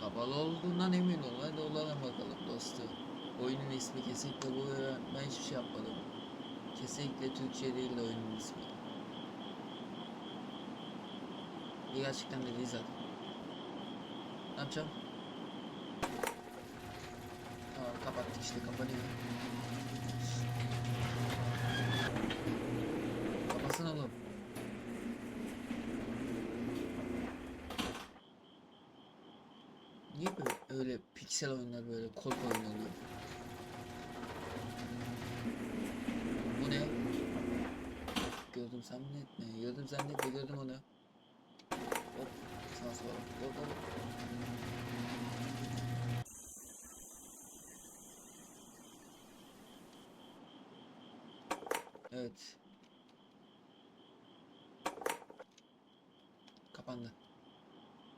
Kapalı olduğundan emin ol. Hadi olalım bakalım dostum. Oyunun ismi kesinlikle bu ve ben hiçbir şey yapmadım. Kesinlikle Türkçe değil de oyunun ismi. Bir gerçekten de değil. Ne yapacağım? Tamam kapattık işte kapanıyor. Niye öyle piksel oyunlar böyle korku oluyor? Bu ne? Gördüm zannetme, gördüm zannetme, gördüm onu. Hop, sağa sola, hop hop. Evet. Kapandı.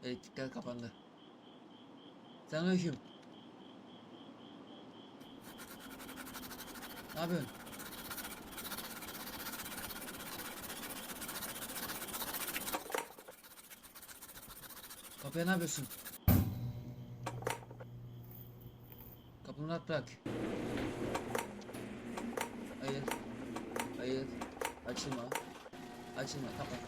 Elektrikler kapandı. Selamünaleyküm. Ne yapıyorsun? Kapıya ne yapıyorsun? Kapını rahat bırak. Hayır. Hayır. Açılma. Açılma. Kapat.